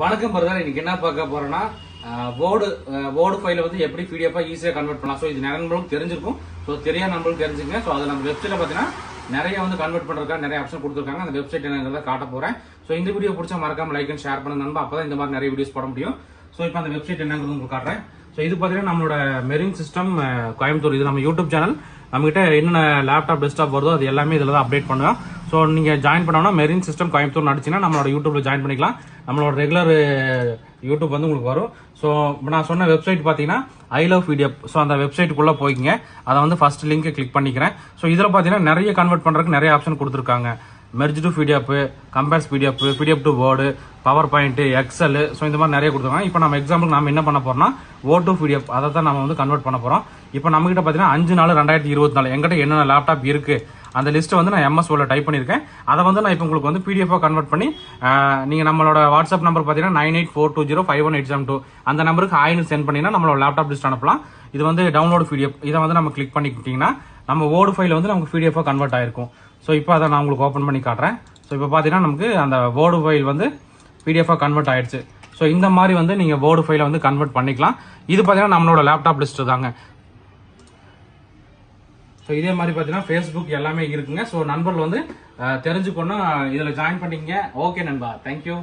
வணக்கம் பிரதர் இன்னைக்கு என்ன பார்க்க போறோம்னா வேர்டு வேர்டு ஃபைலை வந்து எப்படி பிடிஎஃப் ஈஸியாக கன்வெர்ட் பண்ணலாம். ஸோ இது நிறைய தெரிஞ்சிருக்கும். ஸோ தெரியாத நம்மளுக்கு தெரிஞ்சுங்க ஸோ அதை நம்ம வெப்சைட்டில் பார்த்தீங்கன்னா நிறைய வந்து கன்வெர்ட் பண்ணுறதுக்காக நிறைய ஆப்ஷன் கொடுத்துருக்காங்க. அந்த வெப்சைட் என்னங்கிறத காட்ட போகிறேன் ஸோ இந்த வீடியோ பிடிச்சா மறக்காம லைக் அண்ட் ஷேர் பண்ணுங்க. நண்பா அப்பதான் இந்த மாதிரி நிறைய வீடியோஸ் போட முடியும். ஸோ இப்போ அந்த வெப்சைட் என்னங்கிறது உங்களுக்கு காட்டுறேன். ஸோ இது பார்த்தீங்கன்னா நம்மளோட மெரின் சிஸ்டம் கோயம்புத்தூர். இது நம்ம யூடியூப் சேனல் நம்மகிட்ட என்னென்ன லேப்டாப் டெஸ்க்டாப் வருதோ அது எல்லாமே இதில் தான் அப்டேட் பண்ணுவோம். ஸோ நீங்கள் ஜாயின் பண்ணோம்னா மெரின் சிஸ்டம் கோயம்புத்தூர் நடிச்சுன்னா நம்மளோட யூடியூப்பில் ஜாயின் பண்ணிக்கலாம். நம்மளோட ரெகுலர் யூடியூப் வந்து உங்களுக்கு வரும். ஸோ நான் சொன்ன வெப்சைட் பார்த்தீங்கன்னா ஐ லவ் பிடிஎஃப் ஸோ அந்த வெப்சைட்டுக்குள்ளே போய்க்கிங்க. அதை வந்து ஃபர்ஸ்ட் லிங்க்கை கிளிக் பண்ணிக்கிறேன். ஸோ இதில் பார்த்தீங்கன்னா நிறைய கன்வெர்ட் பண்ணுறதுக்கு நிறைய ஆப்ஷன் கொடுத்துருக்காங்க. Merge to PDF compress PDF PDF to word power point excel so இந்த மாதிரி நிறைய கொடுத்துருக்காங்க. இப்போ நம்ம எக்ஸாம்பிள் நம்ம என்ன பண்ண போகிறோம்னா ஓ டு பிடிஎஃப் அதை தான் நம்ம வந்து கன்வெர்ட் பண்ண போகிறோம் இப்போ நம்மகிட்ட பார்த்தீங்கன்னா அஞ்சு நாள் ரெண்டாயிரத்தி இருபத்தி நாலு. எங்கிட்ட என்னென்ன லேப்டாப் இருக்குது அந்த லிஸ்ட்டை வந்து நான் எம்எஸ் வேர்டில் டைப் பண்ணியிருக்கேன். அதை வந்து நான் இப்போ உங்களுக்கு வந்து பிடிஎஃபாக கன்வெர்ட் பண்ணி நீங்கள் நம்மளோட வாட்ஸ்அப் நம்பர் பார்த்தீங்கன்னா nine eight four two zero five one eight seven two. அந்த நம்பருக்கு ஆயின்னு சென்ட் பண்ணினா நம்மளோட லேப்டாப் லிஸ்ட் அனுப்பலாம். இது வந்து டவுன்லோட் பிடிஎஃப் இதை வந்து நம்ம கிளிக் பண்ணிக்கிட்டிங்கன்னா நம்ம ஓடு ஃபைல் வந்து நமக்கு பிடிஎஃபாக கன்வெர்ட் ஆயிருக்கும். ஸோ இப்போ அதை நான் உங்களுக்கு ஓப்பன் பண்ணி காட்டுறேன். ஸோ இப்போ பார்த்தீங்கன்னா நமக்கு அந்த வேர்டு ஃபைல் வந்து பிடிஎஃபாக கன்வெர்ட் ஆயிடுச்சு. ஸோ இந்த மாதிரி வந்து நீங்கள் வேர்டு ஃபைலை வந்து கன்வெர்ட் பண்ணிக்கலாம். இது பார்த்தீங்கன்னா நம்மளோட லேப்டாப் லிஸ்ட்டு தாங்க. ஸோ இதே மாதிரி பார்த்தீங்கன்னா ஃபேஸ்புக் எல்லாமே இருக்குங்க. ஸோ நண்பர்கள் வந்து தெரிஞ்சுக்கணும் இதில் ஜாயின் பண்ணிக்கங்க. ஓகே நண்பா. தேங்க்யூ